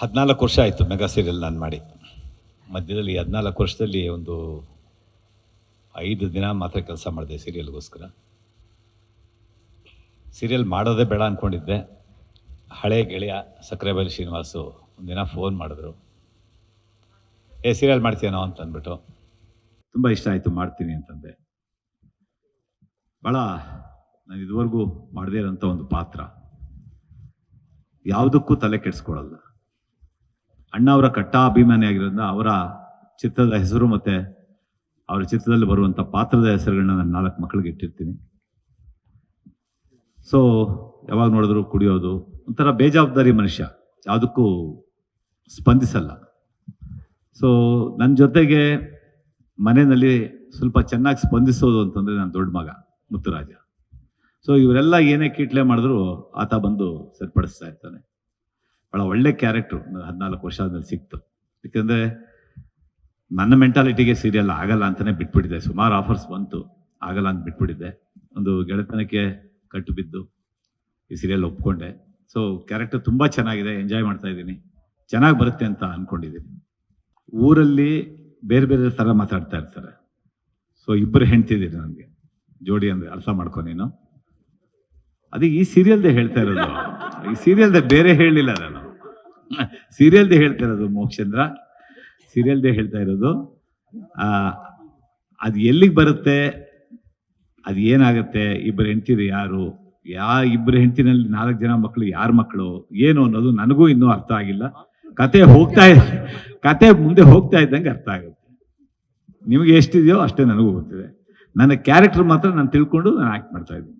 ಹದಿನಾಲ್ಕು ವರ್ಷ ಆಯಿತು ಮೆಗಾ ಸೀರಿಯಲ್ ನಾನು ಮಾಡಿ. ಮಧ್ಯದಲ್ಲಿ ಹದಿನಾಲ್ಕು ವರ್ಷದಲ್ಲಿ ಒಂದು ಐದು ದಿನ ಮಾತ್ರ ಕೆಲಸ ಮಾಡಿದೆ ಸೀರಿಯಲ್ಗೋಸ್ಕರ. ಸೀರಿಯಲ್ ಮಾಡೋದೇ ಬೇಡ ಅಂದ್ಕೊಂಡಿದ್ದೆ ಹಳೆ ಗೆಳೆಯ ಸಕ್ಕರೆಬೈಲಿ ಶ್ರೀನಿವಾಸು ಒಂದಿನ ಫೋನ್ ಮಾಡಿದ್ರು. ಏ, ಸೀರಿಯಲ್ ಮಾಡ್ತೀಯನೋ? ಅಂತ ಅಂದ್ಬಿಟ್ಟು. ತುಂಬ ಇಷ್ಟ ಆಯಿತು, ಮಾಡ್ತೀನಿ ಅಂತಂದೆ. ಭಾಳ ನಾನು ಇದುವರೆಗೂ ಮಾಡದೇ ಇರೋಂಥ ಒಂದು ಪಾತ್ರ. ಯಾವುದಕ್ಕೂ ತಲೆ ಕೆಡಿಸ್ಕೊಳ್ಳಲ್ಲ ಅಣ್ಣ ಅವರ ಕಟ್ಟ ಅಭಿಮಾನಿ ಆಗಿರೋದ್ರಿಂದ ಅವರ ಚಿತ್ರದ ಹೆಸರು ಮತ್ತೆ ಅವರ ಚಿತ್ರದಲ್ಲಿ ಬರುವಂಥ ಪಾತ್ರದ ಹೆಸರುಗಳನ್ನ ನಾನು ನಾಲ್ಕು ಮಕ್ಕಳಿಗೆ ಇಟ್ಟಿರ್ತೀನಿ. ಸೊ ಯಾವಾಗ ನೋಡಿದ್ರು ಕುಡಿಯೋದು, ಒಂಥರ ಬೇಜವಾಬ್ದಾರಿ ಮನುಷ್ಯ. ಯಾವುದಕ್ಕೂ ಸ್ಪಂದಿಸಲ್ಲ. ಸೊ ನನ್ನ ಜೊತೆಗೆ ಮನೆಯಲ್ಲಿ ಸ್ವಲ್ಪ ಚೆನ್ನಾಗಿ ಸ್ಪಂದಿಸೋದು ಅಂತಂದರೆ ನಾನು ದೊಡ್ಡ ಮಗ, ಮುತ್ತುರಾಜ. ಸೊ ಇವರೆಲ್ಲ ಏನೇ ಕೀಟ್ಲೆ ಮಾಡಿದ್ರು ಆತ ಬಂದು ಸರಿಪಡಿಸ್ತಾ ಇರ್ತಾನೆ. ಭಾಳ ಒಳ್ಳೆ ಕ್ಯಾರೆಕ್ಟ್ರು. ಹದಿನಾಲ್ಕು ವರ್ಷ ಆದಮೇಲೆ ಸಿಕ್ತು. ಯಾಕಂದರೆ ನನ್ನ ಮೆಂಟಾಲಿಟಿಗೆ ಸೀರಿಯಲ್ ಆಗಲ್ಲ ಅಂತಲೇ ಬಿಟ್ಬಿಟ್ಟಿದ್ದೆ ಸುಮಾರು ಆಫರ್ಸ್ ಬಂತು. ಆಗಲ್ಲ ಅಂತ ಬಿಟ್ಬಿಟ್ಟಿದ್ದೆ ಒಂದು ಗೆಳೆತನಕ್ಕೆ ಕಟ್ಟು ಬಿದ್ದು ಈ ಸೀರಿಯಲ್ ಒಪ್ಕೊಂಡೆ. ಸೊ ಕ್ಯಾರೆಕ್ಟರ್ ತುಂಬ ಚೆನ್ನಾಗಿದೆ. ಎಂಜಾಯ್ ಮಾಡ್ತಾ ಇದ್ದೀನಿ. ಚೆನ್ನಾಗಿ ಬರುತ್ತೆ ಅಂತ ಅಂದ್ಕೊಂಡಿದ್ದೀನಿ ಊರಲ್ಲಿ ಬೇರೆ ಬೇರೆ ಥರ ಮಾತಾಡ್ತಾ ಇರ್ತಾರೆ. ಸೊ ಇಬ್ಬರು ಹೆಣ್ತಿದ್ದೀರಿ ನನಗೆ. ಜೋಡಿ ಅಂದರೆ ಅರ್ಥ ಮಾಡ್ಕೊ ನೀನು. ಅದೇ ಈ ಸೀರಿಯಲ್ದೇ ಹೇಳ್ತಾ ಇರೋದು. ಈ ಸೀರಿಯಲ್ದೇ ಬೇರೆ ಹೇಳಲಿಲ್ಲ ನಾನು. ಸೀರಿಯಲ್ದೇ ಹೇಳ್ತಾ ಇರೋದು ಮೋಕ್ಷೇಂದ್ರ. ಸೀರಿಯಲ್ದೇ ಹೇಳ್ತಾ ಇರೋದು. ಅದು ಎಲ್ಲಿಗೆ ಬರುತ್ತೆ? ಅದು ಏನಾಗುತ್ತೆ? ಇಬ್ಬರು ಹೆಂಡ್ತಿರು ಯಾರು? ಯಾ, ಇಬ್ಬರು ಹೆಂಡ್ತಿನಲ್ಲಿ ನಾಲ್ಕು ಜನ ಮಕ್ಕಳು ಯಾರ ಮಕ್ಕಳು ಏನು ಅನ್ನೋದು ನನಗೂ ಇನ್ನೂ ಅರ್ಥ ಆಗಿಲ್ಲ. ಕತೆ ಹೋಗ್ತಾ ಇದೆ. ಕತೆ ಮುಂದೆ ಹೋಗ್ತಾ ಇದ್ದಂಗೆ ಅರ್ಥ ಆಗುತ್ತೆ. ನಿಮಗೆ ಎಷ್ಟಿದೆಯೋ ಅಷ್ಟೇ ನನಗೂ ಗೊತ್ತಿದೆ. ನನ್ನ ಕ್ಯಾರೆಕ್ಟರ್ ಮಾತ್ರ ನಾನು ತಿಳ್ಕೊಂಡು ನಾನು ಆ್ಯಕ್ಟ್ ಮಾಡ್ತಾ ಇದ್ದೀನಿ.